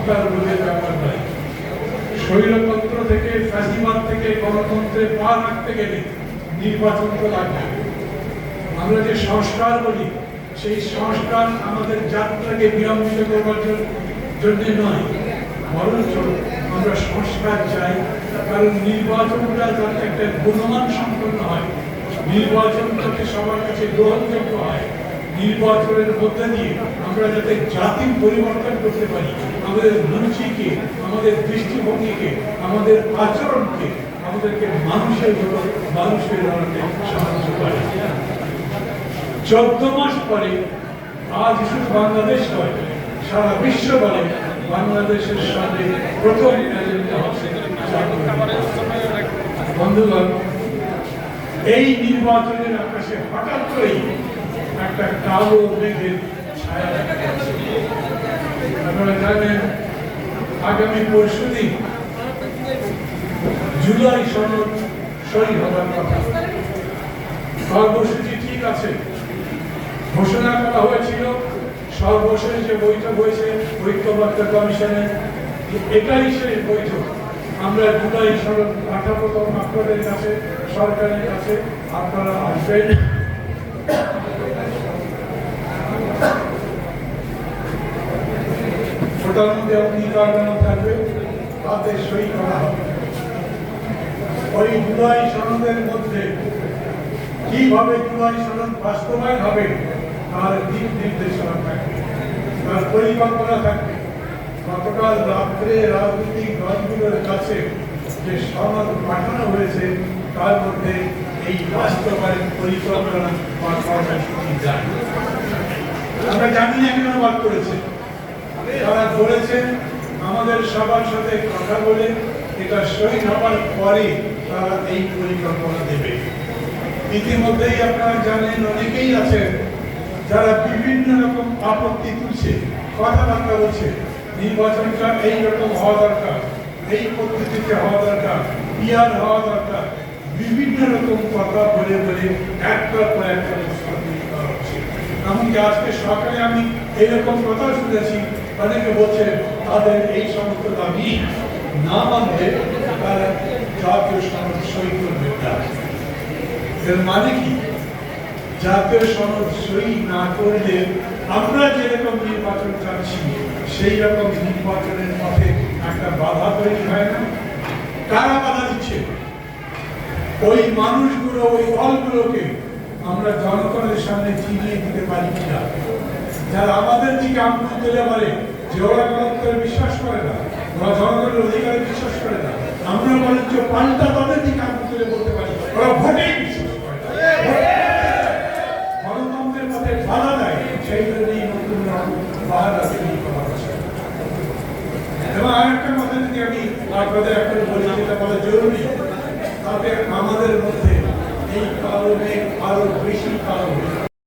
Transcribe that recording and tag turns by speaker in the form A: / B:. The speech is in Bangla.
A: ক্ষমতার লোভের ব্যাপার নয়। স্বৈরতন্ত্র থেকে থেকে, গণতন্ত্রে পা রাখতে গেলে নির্বাচন তো লাগবে। আমরা যে সংস্কার বলি, সেই সংস্কার আমাদের যাত্রাকে বিলম্বিত করবার জন্য নয়। বরঞ্চ আমরা সংস্কার চাই, কারণ নির্বাচনটা যাতে একটা গুণমান সম্পন্ন হয় নির্বাচন যাতে সবার কাছে গ্রহণযোগ্য হয়। নির্বাচনের মধ্যে দিয়ে আমরা যাতে জাতির পরিবর্তন করতে পারি, আমাদের রুচিকে আমাদের দৃষ্টিভঙ্গিকে, আমাদের আচরণকে, আমাদেরকে মানুষের মতো মানুষের দাঁড়াতে সাহায্য করে। চোদ্দ মাস পরে আজ শুধু বাংলাদেশ নয়, সারা বিশ্ব বলে বাংলাদেশের সাথে প্রথম এজেন্ডা হচ্ছে বন্ধুগণ, এই নির্বাচনের আকাশে হঠাৎ করেই একটা কালো মেঘের আপনারা জানেন, আগামী পরশু দিন জুলাই সনদ সই হবার কথা। কর্মসূচি ঠিক আছে। ঘোষণা করা হয়েছিল, সর্বশেষ যে বৈঠক হয়েছে ঐক্যবদ্ধ কমিশনের। এটাই শেষ বৈঠক। আমরা জুলাই সনদ পাঠাবো আপনাদের কাছে, সরকারের কাছে। আপনারা আসবেন। ওটার মধ্যে অঙ্গীকার থাকবে তাতে সই করা হবে ওই জুলাই সনদের মধ্যে কীভাবে জুলাই সনদ বাস্তবায়ন হবে তার দিক নির্দেশনা থাকবে তার পরিকল্পনা থাকবে গতকাল রাত্রে রাজনৈতিক দলগুলোর কাছে যে সনদ পাঠানো হয়েছে তার মধ্যে এই বাস্তবায়ন পরিকল্পনা বা কর্মসূচি যায় আমরা জানি না কেন বাদ করেছে তারা বলেছেন, আমাদের সবার সাথে কথা বলে এটা সই হবার পরে তারা এই পরিকল্পনা দেবে। ইতিমধ্যেই আপনারা জানেন, অনেকেই আছেন যারা বিভিন্ন রকম আপত্তি তুলছে, কথাবার্তা বলছে, নির্বাচনটা এই রকম হওয়া দরকার, এই পদ্ধতিতে হওয়া দরকার ইয়ার হওয়া দরকার, বিভিন্ন রকম কথা বলে বলে একটার পর একটা হচ্ছে। এমনকি আজকে সকালে আমি এরকম কথা শুনেছি অনেকে বলছে, তাদের এই সমস্ত দাবি না মানলে তারা জাতীয় সনদ সই করবে এর মানে কি? জাতীয় সনদ সই না করলে আমরা যেরকম নির্বাচন চাচ্ছি সেই রকম নির্বাচনের পথে একটা বাধা তৈরি হয় না? কারা বাধা দিচ্ছে? ওই মানুষগুলো, ওই দলগুলোকে আমরা জনগণের সামনে চিনিয়ে দিতে পারি কিনা? যারা আমাদের দিকে আঙুল তুলে বলে যে ওরা বিশ্বাস করে না, ওরা জনগণের অধিকারে বিশ্বাস করে না আমরা বরঞ্চ পাল্টা তাদের দিকে আঙুল তুলে বলতে পারি, ওরা ভোটেই বিশ্বাস করে। গণতন্ত্রের পথে বাধা দেয় সেই জন্যই নতুন বাধা হচ্ছে এবং আরেকটা কথা যদি আমি আপনাদের এখন বলি, যেটা বলা জরুরি, তাতে আমাদের মধ্যে এই মেঘ আরও বেশি যাবে।